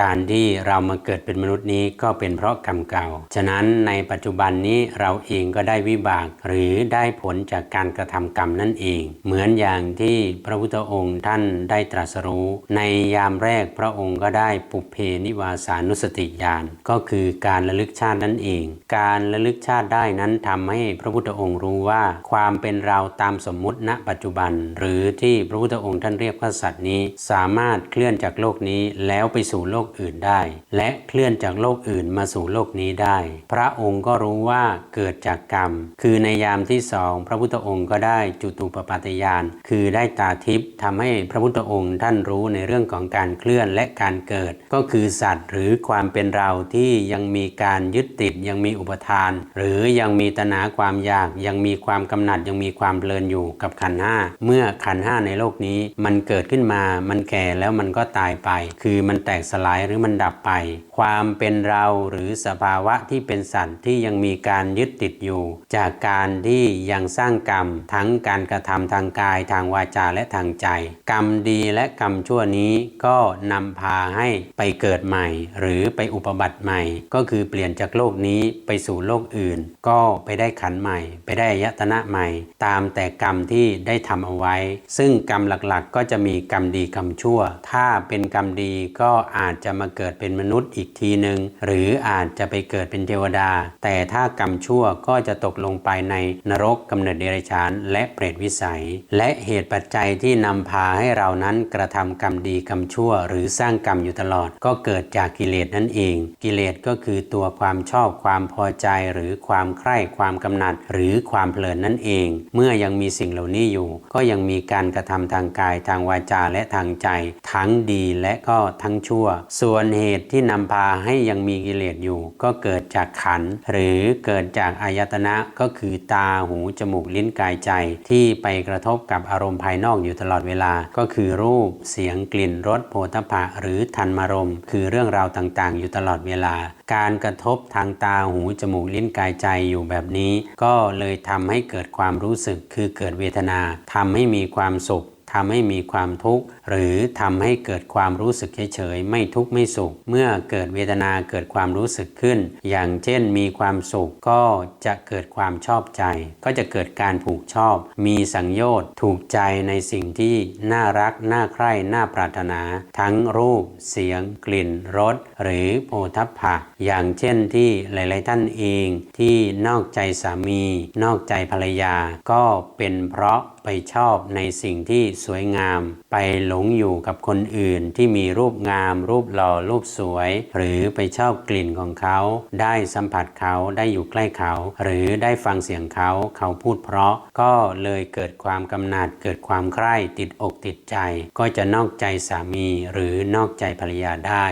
การที่เรามาเกิดเป็นมนุษย์นี้ก็เป็นเพราะกรรมเก่า ฉะนั้นในปัจจุบันนี้เราเองก็ได้วิบาก หรือได้ผลจากการกระทำกรรมนั่นเอง เหมือนอย่างที่พระพุทธองค์ท่านได้ตรัสรู้ ในยามแรกพระองค์ก็ได้ปุเพนิวาสานุสติญาณก็คือการระลึกชาตินั่นเอง การระลึกชาติได้นั้นทำให้พระพุทธองค์รู้ว่าความเป็นเราตามสมมุติณปัจจุบัน หรือที่พระพุทธองค์ท่านเรียกพระสัตว์นี้ สามารถเคลื่อนจากโลกนี้แล้วไปสู่โลกอื่นได้ และเคลื่อนจากโลกอื่นมาสู่โลกนี้ได้ พระองค์ก็รู้ว่าเกิดจากกรรม คือในยามที่สองพระพุทธองค์ก็ได้จุตูปปาตยาน คือได้ตาทิพย์ทำให้พระพุทธองค์ท่านรู้ในเรื่องของการเคลื่อนและการเกิด ก็คือสัตว์หรือความเป็นเราที่ยังมีการยึดติดยังมีอุปทาน หรือยังมีตนาความอยากยังมีความกำหนัดยังมีความเพลินอยู่กับขันห้าเมื่อขันห้าในโลกนี้มันเกิดขึ้นมามันแก่แล้วมันก็ตายไป คือมันแตกสลายหรือมันดับไป ความเป็นเราหรือสภาวะที่เป็นสัตว์ที่ยังมีการยึดติดอยู่ จากการที่ยังสร้างกรรม ทั้งการกระทำทางกายทางวาจาและทางใจ กรรมดีและกรรมชั่วนี้ก็นำพาให้ไปเกิดใหม่ หรือไปอุปบัติใหม่ ก็คือเปลี่ยนจากโลกนี้ไปสู่โลกอื่น ก็ไปได้ขันใหม่ ไปได้ยตนะใหม่ ตามแต่กรรมที่ได้ทำเอาไว้ ซึ่งกรรมหลักๆ ก็จะมีกรรมดีกรรมชั่ว ถ้าเป็นกรรมดีก็อาจจะมาเกิดเป็นมนุษย์อีกทีหนึ่งหรืออาจจะไปเกิดเป็นเทวดา แต่ถ้ากรรมชั่วก็จะตกลงไปในนรกกำเนิดเดรัจฉานและเปรตวิสัย และเหตุปัจจัยที่นำพาให้เรานั้นกระทำกรรมดีกรรมชั่ว หรือสร้างกรรมอยู่ตลอด ก็เกิดจากกิเลสนั่นเอง กิเลสก็คือตัวความชอบความพอใจหรือความใคร่ความกำหนัด หรือความเพลินนั่นเอง เมื่อยังมีสิ่งเหล่านี้อยู่ ก็ยังมีการกระทำทางกายทางวาจาและทางใจ ทั้งดีและก็ทั้งชั่วส่วนเหตุที่นำพาให้ยังมีกิเลสอยู่ ก็เกิดจากขัน หรือเกิดจากอายตนะก็คือตาหูจมูกลิ้นกายใจ ที่ไปกระทบกับอารมณ์ภายนอกอยู่ตลอดเวลา ก็คือรูปเสียงกลิ่นรสโผฏฐะหรือธรรมารมคือเรื่องราวต่างๆ อยู่ตลอดเวลา การกระทบทางตาหูจมูกลิ้นกายใจอยู่แบบนี้ ก็เลยทำให้เกิดความรู้สึกคือเกิดเวทนาทำให้มีความสุข ทำให้มีความทุกข์หรือทำให้เกิดความรู้สึกเฉยๆไม่ทุกข์ไม่สุข เมื่อเกิดเวทนาเกิดความรู้สึกขึ้น อย่างเช่นมีความสุขก็จะเกิดความชอบใจ ก็จะเกิดการผูกชอบ มีสังโยชน์ถูกใจในสิ่งที่น่ารักน่าใคร่น่าปรารถนา ทั้งรูป เสียง กลิ่นรสหรือโผฏฐัพพะอย่างเช่นที่หลาย ๆ ท่านเองที่นอกใจสามี นอกใจภรรยาก็เป็นเพราะ ไปชอบในสิ่งที่สวยงาม ไปหลงอยู่กับคนอื่นที่มีรูปงาม รูปหล่อรูปสวย หรือไปชอบกลิ่นของเขา ได้สัมผัสเขาได้อยู่ใกล้เขา หรือได้ฟังเสียงเขาเขาพูดเพราะก็เลยเกิดความกำหนัดเกิดความใคร่ติดอกติดใจ ก็จะนอกใจสามีหรือนอกใจภรรยาได้